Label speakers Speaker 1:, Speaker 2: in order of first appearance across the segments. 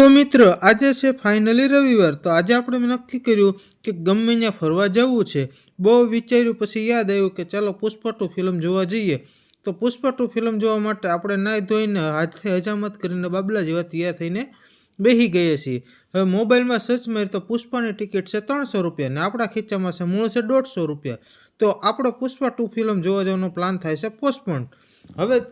Speaker 1: તો મિત્ર, આજે છે ફાઇનલી રવિવાર, તો આજે આપણે નક્કી કર્યું કે ગમે ત્યાં ફરવા જવું છે, બહુ વિચાર્યું પછી યાદ આવ્યું કે ચાલો પુષ્પા ટુ ફિલ્મ જોવા જઈએ. તો પુષ્પા ટુ ફિલ્મ જોવા માટે આપણે નાહી ધોઈને હાથે હજામત કરીને બાબલા જેવા તૈયાર થઈને બેસી ગઈએ છીએ. હવે મોબાઈલમાં સર્ચ મારી તો પુષ્પાની ટિકિટ છે ત્રણસો રૂપિયા ને આપણા ખીચામાં છે મૂળ છે દોઢસો રૂપિયા. તો આપણો પુષ્પા ટુ ફિલ્મ જોવા જવાનો પ્લાન થાય છે પોસ્ટપોન હવે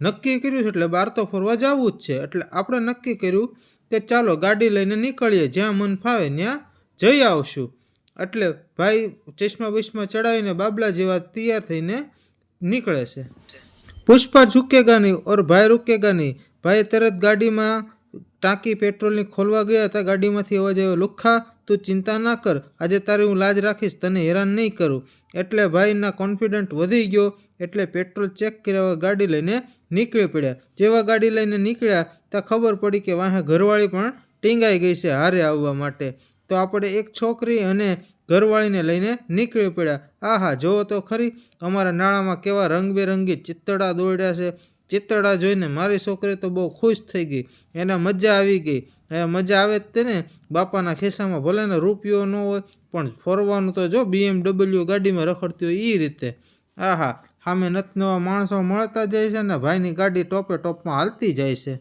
Speaker 1: નક્કી કર્યું છે એટલે બહાર તો ફરવા જવું જ છે, એટલે આપણે નક્કી કર્યું કે ચાલો ગાડી લઈને નીકળીએ, જ્યાં મન ફાવે ત્યાં જઈ આવશું. એટલે ભાઈ ચશ્મા બિશ્મા ચડાવીને બાબલા જેવા તૈયાર થઈને નીકળે છે. પુષ્પા ઝુકેગા નહીં ઓર ભાઈ રૂકેગા નહીં ભાઈ તરત ગાડીમાં ટાંકી પેટ્રોલની ખોલવા ગયા હતા. ગાડીમાંથી અવાજ આવ્યો લુખ્ખા તું ચિંતા ના કર. આજે તારે હું લાજ રાખીશ, તને હેરાન નહીં કરું. એટલે ભાઈના કોન્ફિડન્ટ વધી ગયો. એટલે પેટ્રોલ ચેક કર્યા ગાડી લઈને નીકળી પડ્યા. જેવા ગાડી લઈને નીકળ્યા ત્યાં ખબર પડી કે વાહે ઘરવાળી પણ ટીંગાઈ ગઈ છે હારે આવવા માટે. તો આપણે એક છોકરી અને ઘરવાળીને લઈને નીકળી પડ્યા. આહા, જોવો તો ખરી, અમારા નાણાંમાં કેવા રંગબેરંગી ચિત્તડા દોડ્યા છે. ચિત્તડા જોઈને મારી છોકરી તો બહુ ખુશ થઈ ગઈ. એને મજા આવી ગઈ. એ મજા આવે જ તેને બાપાના ખિસ્સામાં ભલે ને રૂપિયો ન હોય, પણ ફરવાનું તો જો બીએમડબલ્યુ ગાડીમાં રખડતી હોય એ રીતે. આહા, સામે નત નવા માણસો મળતા જાય છે ને ભાઈની ગાડી ટોપે ટોપમાં હાલતી જાય છે.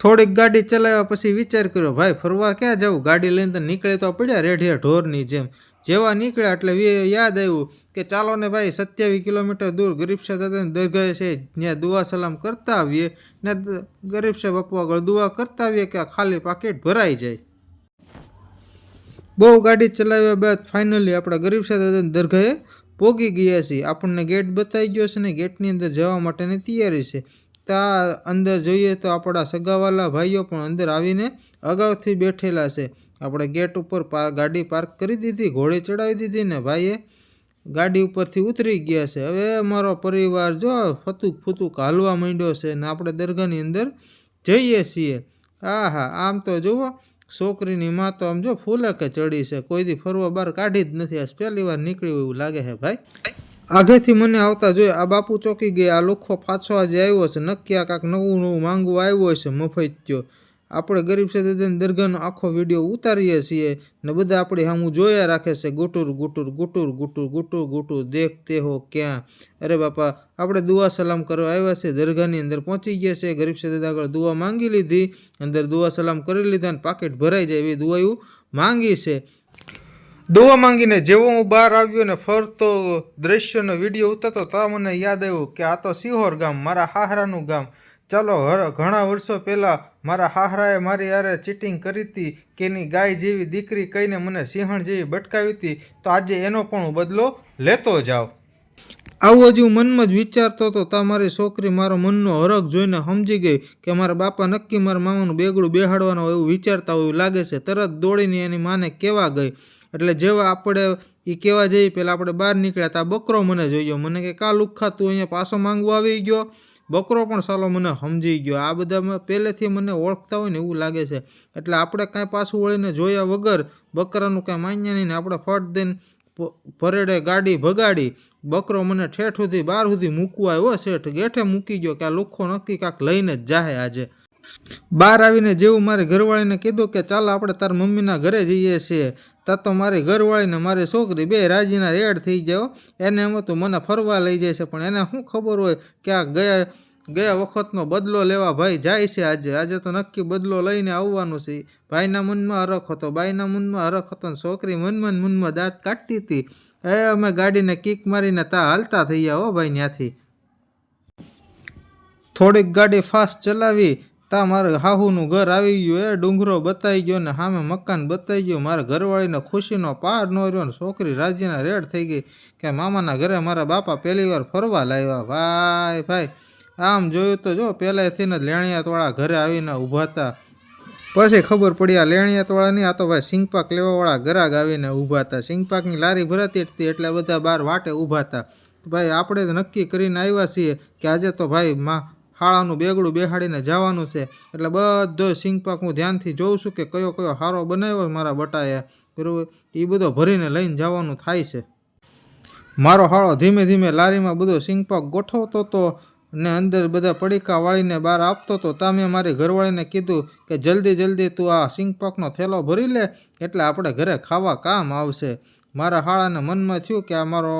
Speaker 1: થોડીક ગાડી ચલાવ્યા પછી વિચાર કર્યો, ભાઈ, ફરવા ક્યાં જવું ગાડી લઈને તો નીકળે તો પડ્યા રેઢિયા ઢોરની જેમ. જેવા નીકળ્યા એટલે યાદ આવ્યું કે ચાલો ને ભાઈ, સત્યાવીસ કિલોમીટર દૂર ગરીબશા દાદાની દરગાહ છે, ત્યાં દુઆ સલામ કરતા આવીએ ને ગરીબશા બાપુ આગળ દુઆ કરતા આવીએ કે ખાલી પાકેટ ભરાઈ જાય. બહુ ગાડી ચલાવ્યા બાદ ફાઇનલી આપણા ગરીબશા દાદાની દરગાહે પોગી ગયા છીએ આપણને ગેટ બતાવી ગયો છે ને ગેટની અંદર જવા માટેની તૈયારી છે. ત્યાં અંદર જોઈએ તો આપણા સગાવાલા ભાઈઓ પણ અંદર આવીને અગાઉથી બેઠેલા છે. આપણે ગેટ ઉપર ગાડી પાર્ક કરી દીધી, ઘોડે ચડાવી દીધી ને ભાઈએ ગાડી ઉપરથી ઉતરી ગયા છે. હવે અમારો પરિવાર જો ફતુક ફૂતુક હાલવા માંડ્યો છે ને આપણે દરગાહની અંદર જઈએ છીએ. હા હા આમ તો જુઓ છોકરીની માં તો આમ જો ફૂલે કે ચડી છે. કોઈ દી ફરવા બહાર કાઢી જ નથી. આજ પહેલી વાર નીકળ્યું એવું લાગે છે ભાઈ. આગેથી મને આવતા જોઈએ આ બાપુ ચોકી ગયા, આ લુખો પાછો આજે આવ્યો છે. નક્કી આ કાંક નવું નવું માંગવું આવ્યો છે મફત્યો આપણે ગરીબ સદાદાની દરગાહનો આખો વીડિયો ઉતારીએ છીએ ને બધા આપણે સામું જોયા રાખે છે, ગુટુર ગુટુર ગુટુર ગુટુર ગુટુર ગુટુર, દેખતે હો ક્યાં? અરે બાપા, આપણે દુઆ સલામ કરવા આવ્યા છે દરગાહની અંદર પહોંચી ગયા છે ગરીબ સદાદા આગળ દુઆ માંગી લીધી, અંદર દુઆ સલામ કરી લીધા અને પાકેટ ભરાઈ જાય એવી દુઆયું માંગી છે. દુઆ માંગીને જેવો હું બહાર આવ્યો ને ફરતો દ્રશ્યનો વીડિયો ઉતરતો, તો મને યાદ આવ્યું કે આ તો સિહોર ગામ, મારા હાહરાનું ગામ ચાલો, હર, ઘણા વર્ષો પહેલાં મારા હાહરાએ મારી યારે ચીટિંગ કરી હતી કે એની ગાય જેવી દીકરી કહીને મને સિંહણ જેવી બટકાવી હતી, તો આજે એનો પણ હું બદલો લેતો જાઉં. આવું જ હું મનમાં જ વિચારતો હતો, તા મારી છોકરી મારો મનનો હરખ જોઈને સમજી ગઈ કે મારા બાપા નક્કી મારા મામાનું બેગડું બેહાડવાનું એવું વિચારતા હોય એવું લાગે છે. તરત દોડીને એની માને કેવા ગઈ? એટલે જેવા આપણે એ કહેવા જઈએ પહેલાં આપણે બહાર નીકળ્યા તા બકરો મને જોયો. મને કે, કા લુખ્ખા તું અહીંયા પાછો માંગવા આવી ગયો? બકરો પણ સાલો મને સમજી ગયો. આ બધામાં પહેલેથી મને ઓળખતા હોય ને એવું લાગે છે. એટલે આપણે કાંઈ પાછું વળીને જોયા વગર બકરાનું કાંઈ માન્ય નહીં ને આપણે ફટ દઈને ભરેડે ગાડી ભગાડી. બકરો મને ઠેઠ સુધી, બાર સુધી મૂકવા આવ્યો. શેઠ, ગેઠે મૂકી ગયો કે આ લુખ્ખો નક્કી કાંક લઈને જ જાહે આજે. બહાર આવીને જેવું મારી ઘરવાળીને કીધું કે ચાલો આપણે તાર મમ્મીના ઘરે જઈએ છીએ. તા તો મારી ઘરવાળીને મારી છોકરી બે રાજીના રેડ થઈ ગયો એને એમ હતું, મને ફરવા લઈ જાય છે પણ એને શું ખબર હોય કે આ ગયા ગયા વખતનો બદલો લેવા ભાઈ જાય છે આજે. આજે તો નક્કી બદલો લઈને આવવાનું છે. ભાઈના મનમાં હરખ હતો. બાઈના મનમાં હરખ હતો ને છોકરી મનમાં મનમાં દાંત કાઢતી હતી. એ અમે ગાડીને કિક મારીને તા હાલતા થઈ ગયા હો ભાઈ ત્યાંથી થોડીક ગાડી ફાસ્ટ ચલાવી તા મારે હાહુનું ઘર આવી ગયું. એ ડુંગરો બતાવી ગયો ને સામે મકાન બતાવી ગયું. મારા ઘરવાળીને ખુશીનો પાર ન રહ્યો ને છોકરી રાજીના રેડ થઈ ગઈ કે મામાના ઘરે મારા બાપા પહેલી વાર ફરવા લાવ્યા ભાઈ ભાઈ. આમ જોયું તો જો, પહેલાંથીને જ લેણિયાતવાળા ઘરે આવીને ઊભા હતા. પછી ખબર પડી આ લેણિયાતવાળાની, આ તો ભાઈ સિંગપાક લેવાવાળા ગરાગ આવીને ઊભા હતા. સિંગપાકની લારી ભરાતી હતી એટલે બધા બહાર વાટે ઊભા હતા. ભાઈ આપણે જ નક્કી કરીને આવ્યા છીએ કે આજે તો ભાઈ માં હાળાનું બેગડું બેહાડીને જવાનું છે. એટલે બધો સિંગપાક હું ધ્યાનથી જોઉં છું કે કયો કયો હારો બનાવ્યો મારા બટાએ. બરાબર? એ બધો ભરીને લઈને જવાનું થાય છે. મારો હાળો ધીમે ધીમે લારીમાં બધો સિંગપાક ગોઠવતો તો ને અંદર બધા પડીકા વાળીને બહાર આપતો હતો ત્યાં મેં મારી ઘરવાળીને કીધું કે જલ્દી જલ્દી તું આ સિંગપોકનો થેલો ભરી લે, એટલે આપણે ઘરે ખાવા કામ આવશે. મારા હાળાને મનમાં થયું કે આ મારો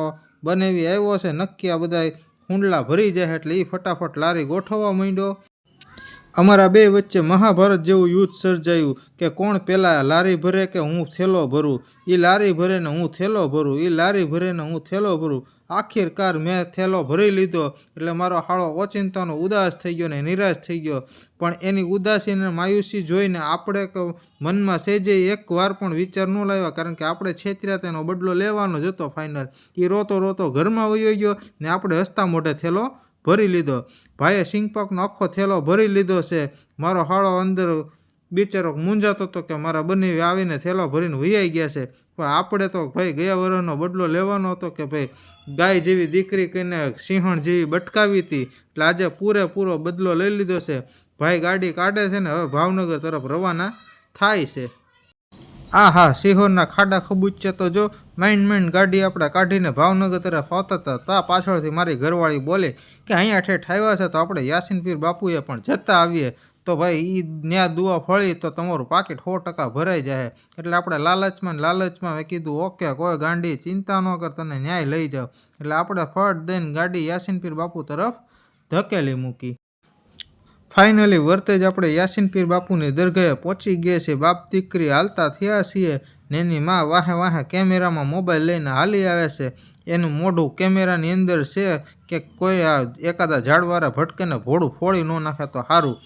Speaker 1: બનેવી આવ્યો છે, નક્કી આ બધા હુંડલા ભરી જાય એટલે એ ફટાફટ લારી ગોઠવવા માંડ્યો. અમારા બે વચ્ચે મહાભારત જેવું યુદ્ધ સર્જાયું કે કોણ પહેલાં લારી ભરે કે હું થેલો ભરું. એ લારી ભરે ને હું થેલો ભરું એ લારી ભરે ને હું થેલો ભરું. આખીરકાર મેં થેલો ભરી લીધો. એટલે મારો હાળો ઓચિંતાનો ઉદાસ થઈ ગયો ને નિરાશ થઈ ગયો. પણ એની ઉદાસી અને માયુસી જોઈને આપણે મનમાં સેજે એકવાર પણ વિચાર ન લાવ્યા, કારણ કે આપણે છેતર્યા તેનો બદલો લેવાનો જ હતો ફાઇનલ એ રોતો રોતો ઘરમાં વયો ગયો ને આપણે હસતા મોઢે થેલો ભરી લીધો. ભાઈએ સિંગપાકનો આખો થેલો ભરી લીધો છે. મારો હાળો અંદર બિચારો મૂંઝાતો હતો કે મારા બંને આવીને થેલો ભરીને વૈયાઈ ગયા છે. પણ આપણે તો ભાઈ ગયા વર્ષનો બદલો લેવાનો હતો કે ભાઈ ગાય જેવી દીકરી કહીને સિંહણ જેવી બટકાવી હતી. એટલે આજે પૂરેપૂરો બદલો લઈ લીધો છે. ભાઈ ગાડી કાઢે છે ને હવે ભાવનગર તરફ રવાના થાય છે. આ હા સિંહોરના ખાડા ખબૂચ્યા તો જો માઇન્ડ માઇન્ડ ગાડી આપણે કાઢીને ભાવનગર તરફ આવતા હતા, તા પાછળથી મારી ઘરવાળી બોલે કે અહીંયા ઠેઠ આવ્યા છે તો આપણે યાસીનપીર બાપુએ પણ જતા આવીએ. તો ભાઈ એ ન્યા દુઆ ફળી તો તમારું પાકીટ સો ટકા ભરાઈ જાય એટલે આપણે લાલચમાં લાલચમાં કીધું, ઓકે, કોઈ ગાંડી ચિંતા ન કર, તને ન્યાય લઈ જાઓ. એટલે આપણે ફટ દઈને ગાડી યાસીનપીર બાપુ તરફ ધકેલી મૂકી. ફાઇનલી વર્તેજ આપણે યાસીનપીર બાપુની દરગાહે પહોંચી ગયા છે બાપ દીકરી હાલતા થયા છીએ એની માં વાહે વાહે કેમેરામાં મોબાઈલ લઈને હાલી આવે છે. એનું મોઢું કેમેરાની અંદર છે કે કોઈ એકાદા ઝાડવાળા ભટકેને ભોળું ફોડી ન નાખે તો સારું.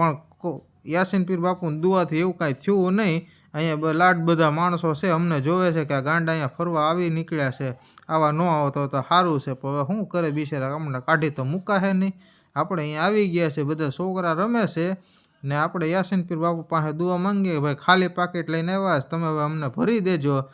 Speaker 1: પણ યાસીન પીર બાપુની દુઆથી એવું કાંઈ થયું નહીં. અહીંયા લાડ બધા માણસો છે. અમને જોવે છે કે આ ગાંડા અહીંયા ફરવા આવી નીકળ્યા છે. આવા ન આવતો તો સારું છે. પણ હવે શું કરે બિચારા? અમને કાઢી તો મૂકાશે નહીં. આપણે અહીંયા આવી ગયા છે. બધા છોકરા રમે છે. ને આપણે યાસીન પીર બાપુ પાસે દુઆ માંગીએ ભાઈ ખાલી પાકીટ લઈને આવ્યા છે. તમે હવે અમને ભરી દેજો.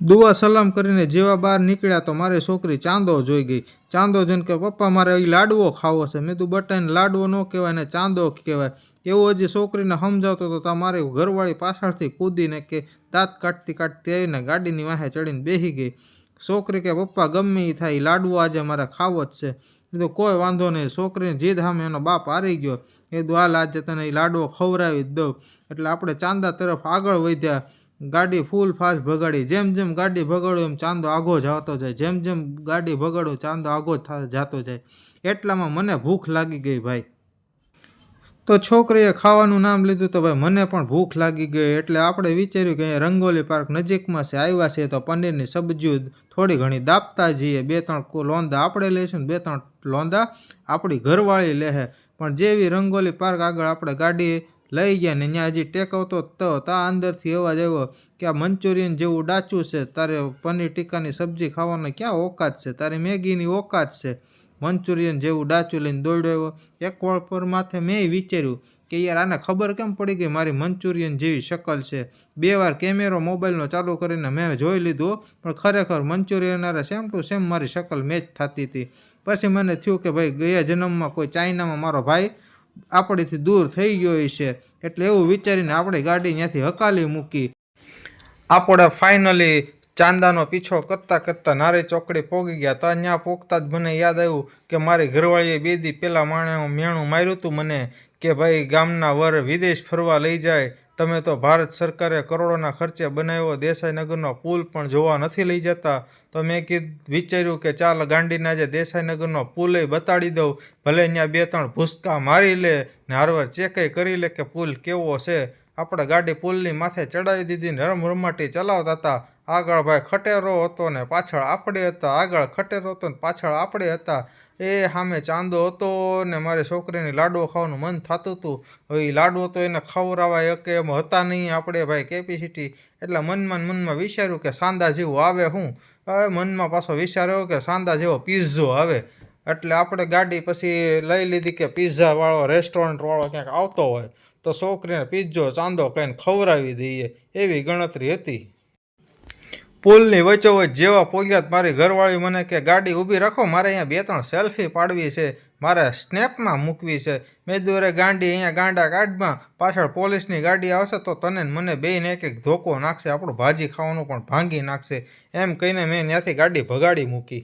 Speaker 1: દુઆ સલામ કરીને જેવા બહાર નીકળ્યા તો મારી છોકરી ચાંદો જોઈ ગઈ. ચાંદો જોઈને કે પપ્પા, મારે એ લાડવો ખાવો છે. મેં તું બટાઈને લાડવો ન કહેવાય ને ચાંદો કહેવાય. એવું હજી છોકરીને સમજાવતો તો તમારી ઘરવાળી પાછળથી કૂદીને કે દાંત કાઢતી કાઢતી આવીને ગાડીની વાહે ચડીને બેસી ગઈ. છોકરી કે પપ્પા, ગમે એ થાય લાડવો આજે મારે ખાવો જ છે. તો કોઈ વાંધો નહીં. છોકરીને જીદ સામે એનો બાપ હારી ગયો. એ કીધું, હાલ, આજે તને એ લાડવો ખવડાવી જ દઉં. એટલે આપણે ચાંદા તરફ આગળ વધ્યા. ગાડી ફૂલ ફાસ્ટ ભગાડી. જેમ જેમ ગાડી ભગાડું એમ ચાંદો આગો જતો જાય. જેમ જેમ ગાડી ભગાડું ચાંદો આગો જતો જાય. એટલામાં મને ભૂખ લાગી ગઈ ભાઈ. તો છોકરીએ ખાવાનું નામ લીધું તો ભાઈ મને પણ ભૂખ લાગી ગઈ. એટલે આપણે વિચાર્યું કે અહીંયા રંગોલી પાર્ક નજીકમાં છે, આવ્યા છે તો પનીરની સબ્જીઓ થોડી ઘણી દાપતા જઈએ. બે ત્રણ લોંદા આપણે લઈશું બે ત્રણ લોંદા આપણી ઘરવાળી લેહે. પણ જેવી રંગોલી પાર્ક આગળ આપણે ગાડી લઈ ગયા ને ત્યાં હજી ટેકવતો તો તા અંદરથી અવાજ આવ્યો કે આ મંચુરિયન જેવું ડાચું છે, તારે પનીર ટીકાની સબ્જી ખાવાનો ક્યાં ઓકાત છે? તારી મેગીની ઓકાત છે. મંચુરિયન જેવું ડાચું લઈને દોડ્યો એક વળ પર માથે મેં વિચાર્યું કે યાર આને ખબર કેમ પડી ગઈ મારી મંચુરિયન જેવી શકલ છે? બે વાર કેમેરો મોબાઈલનો ચાલુ કરીને મેં જોઈ લીધું, પણ ખરેખર મંચુરિયન અરે સેમ ટુ સેમ મારી શકલ મેચ થતી હતી. પછી મને થયું કે ભાઈ, ગયા જન્મમાં કોઈ ચાઇનામાં મારો ભાઈ આપણીથી દૂર થઈ ગયો છે. એટલે એવું વિચારીને આપણે ગાડી ત્યાંથી હકાલી મૂકી. આપણે ફાઇનલી ચાંદાનો પીછો કરતાં કરતાં નારી ચોકડી પોગી ગયા તા ત્યાં પોગતા જ મને યાદ આવ્યું કે મારી ઘરવાળીએ બે દી પહેલાં માણે મેણું માર્યું હતું મને કે ભાઈ ગામના વર વિદેશ ફરવા લઈ જાય. તમે તો ભારત સરકારે કરોડોના ખર્ચે બનાવ્યો દેસાઈનગરનો પુલ પણ જોવા નથી લઈ જતા. તો મેં કીધું, વિચાર્યું કે ચાલ ગાંડીના જે દેસાઈનગરનો એ બતાડી દઉં. ભલે અહીંયા બે ત્રણ ભૂસકા મારી લે, ને હારવાર ચેકય કરી લે કે પુલ કેવો છે. આપણે ગાડી પુલની માથે ચડાવી દીધી ને રમ રમાટી ચલાવતા હતા. આગળ ભાઈ ખટેરો હતો ને પાછળ આપણે હતા, આગળ ખટેરો હતો ને પાછળ આપણે હતા. એ સામે ચાંદો હતો ને મારી છોકરીની લાડવો ખાવાનું મન થતું હતું હવે એ લાડવો તો એને ખવડાવાય કે એમ હતા નહીં આપણે ભાઈ કેપેસિટી એટલે મનમાં મનમાં વિચાર્યું કે સાંદા જેવું આવે હું. હવે મનમાં પાછો વિચાર્યો કે સાંદા જેવો પીઝો આવે. એટલે આપણે ગાડી પછી લઈ લીધી કે પીઝાવાળો રેસ્ટોરન્ટવાળો ક્યાંક આવતો હોય તો છોકરીને પિઝ્ઝો ચાંદો કહીને ખવડાવી દઈએ એવી ગણતરી હતી. પુલની વચ્ચોવચ જેવા પોગ્યા મારી ઘરવાળી મને કે, ગાડી ઊભી રાખો, મારે અહીંયા બે ત્રણ સેલ્ફી પાડવી છે, મારે સ્નેપમાં મૂકવી છે. મેં દોરે ગાંડી અહીંયા ગાંડા કાઢમાં પાછળ પોલીસની ગાડી આવશે તો તને મને બેને એક એક ધોકો નાખશે, આપણું ભાજી ખાવાનું પણ ભાંગી નાખશે, એમ કહીને મેં ત્યાંથી ગાડી ભગાડી મૂકી.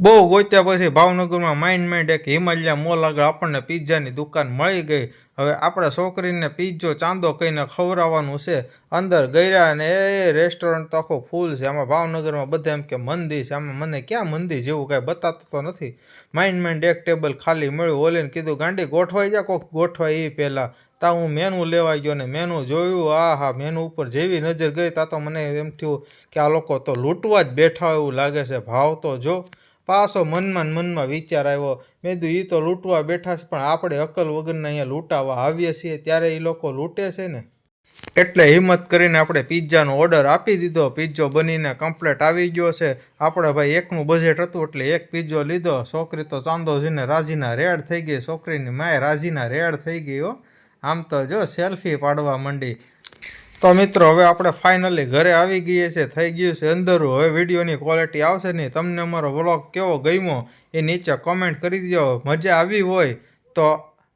Speaker 1: બહુ ગોત્યા પછી ભાવનગરમાં માઇન્ડ માઇન્ડ એક હિમાલયા મોલ આગળ આપણને પિઝાની દુકાન મળી ગઈ. હવે આપણે છોકરીને પિઝ્ઝો ચાંદો કહીને ખવડાવવાનું છે. અંદર ગયા અને એ રેસ્ટોરન્ટ તો આખો ફૂલ છે. આમાં ભાવનગરમાં બધા એમ કે મંદી છે. આમાં મને ક્યાં મંદી જેવું કાંઈ બતાતું તો નથી. માઇન્ડ માઇન્ડ એક ટેબલ ખાલી મળ્યું. ઓલીને કીધું, ગાંડી, ગોઠવાઈ જા કોક, ગોઠવાય એ પહેલાં. તા હું મેનુ લેવા ગયો ને મેનુ જોયું આ હા મેનુ ઉપર જેવી નજર ગઈ. તા તો મને એમ થયું કે આ લોકો તો લૂંટવા જ બેઠા એવું લાગે છે. ભાવ તો જો. પાછો મનમાં મનમાં વિચાર આવ્યો. મેં કીધું એ તો લૂંટવા બેઠા છે, પણ આપણે અકલ વગરના અહીંયા લૂંટાવા આવીએ છીએ, ત્યારે એ લોકો લૂંટે છે ને. એટલે હિંમત કરીને આપણે પિઝાનો ઓર્ડર આપી દીધો. પિઝ્ઝો બનીને કમ્પ્લેટ આવી ગયો છે. આપણે ભાઈ એકનું બજેટ હતું, એટલે એક પિઝ્ઝો લીધો. છોકરી તો ચાંદો જઈને રાજીના રેડ થઈ ગઈ. છોકરીની માએ રાજીના રેડ થઈ ગઈ હો. આમ તો જો, સેલ્ફી પાડવા માંડી. તો મિત્રો, હવે આપણે ફાઇનલી ઘરે આવી ગઈએ છે થઈ ગયું છે અંદરું હવે વિડીયોની ક્વોલિટી આવશે નહીં. તમને અમારો વ્લોગ કેવો ગમ્યો એ નીચે કોમેન્ટ કરી દો મજા આવી હોય તો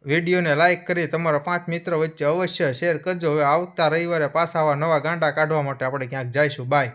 Speaker 1: વિડીયોને લાઇક કરી તમારા પાંચ મિત્રો વચ્ચે અવશ્ય શેર કરજો. હવે આવતા રવિવારે પાછા આવા નવા ગાંડા કાઢવા માટે આપણે ક્યાંક જઈશું. બાય